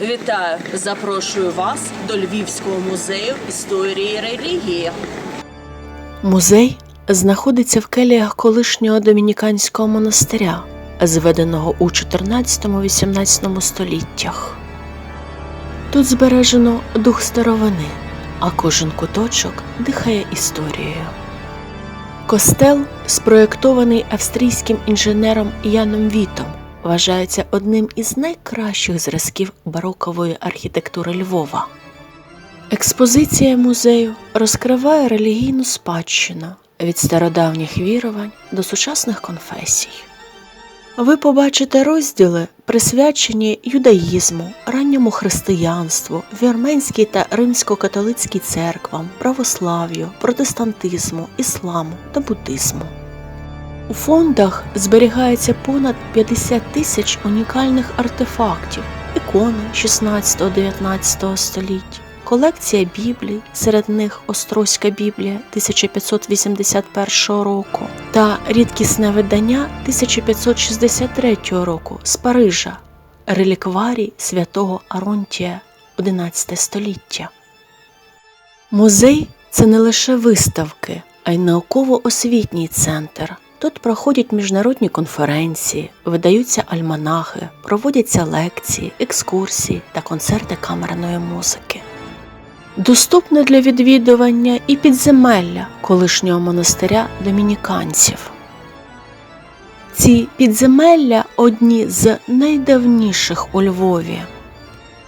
Вітаю! Запрошую вас до Львівського музею історії релігії. Музей знаходиться в келіях колишнього домініканського монастиря, зведеного у 14-18 століттях. Тут збережено дух старовини, а кожен куточок дихає історією. Костел, спроєктований австрійським інженером Яном Вітом, вважається одним із найкращих зразків барокової архітектури Львова. Експозиція музею розкриває релігійну спадщину від стародавніх вірувань до сучасних конфесій. Ви побачите розділи, присвячені юдаїзму, ранньому християнству, вірменській та римсько-католицькій церквам, православ'ю, протестантизму, ісламу та буддизму. У фондах зберігається понад 50 тисяч унікальних артефактів, ікони 16-19 століть, колекція біблій, серед них Острозька Біблія 1581 року та рідкісне видання 1563 року з Парижа, релікварій святого Аронтія 11 століття. Музей це не лише виставки, а й науково-освітній центр. Тут проходять міжнародні конференції, видаються альманахи, проводяться лекції, екскурсії та концерти камерної музики. Доступне для відвідування і підземелля колишнього монастиря домініканців. Ці підземелля одні з найдавніших у Львові.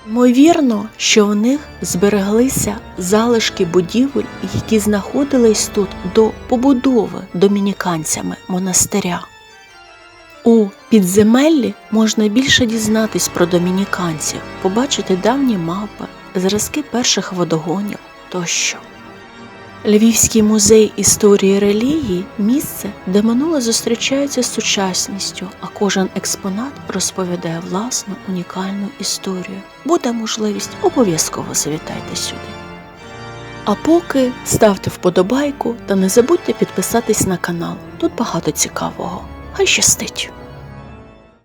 Ймовірно, що в них збереглися залишки будівель, які знаходились тут до побудови домініканцями монастиря. У підземеллі можна більше дізнатись про домініканців, побачити давні мапи, зразки перших водогонів тощо. Львівський музей історії релігії місце, де минуле зустрічається з сучасністю, а кожен експонат розповідає власну унікальну історію. Буде можливість, обов'язково завітайте сюди. А поки ставте вподобайку та не забудьте підписатись на канал. Тут багато цікавого. Хай щастить!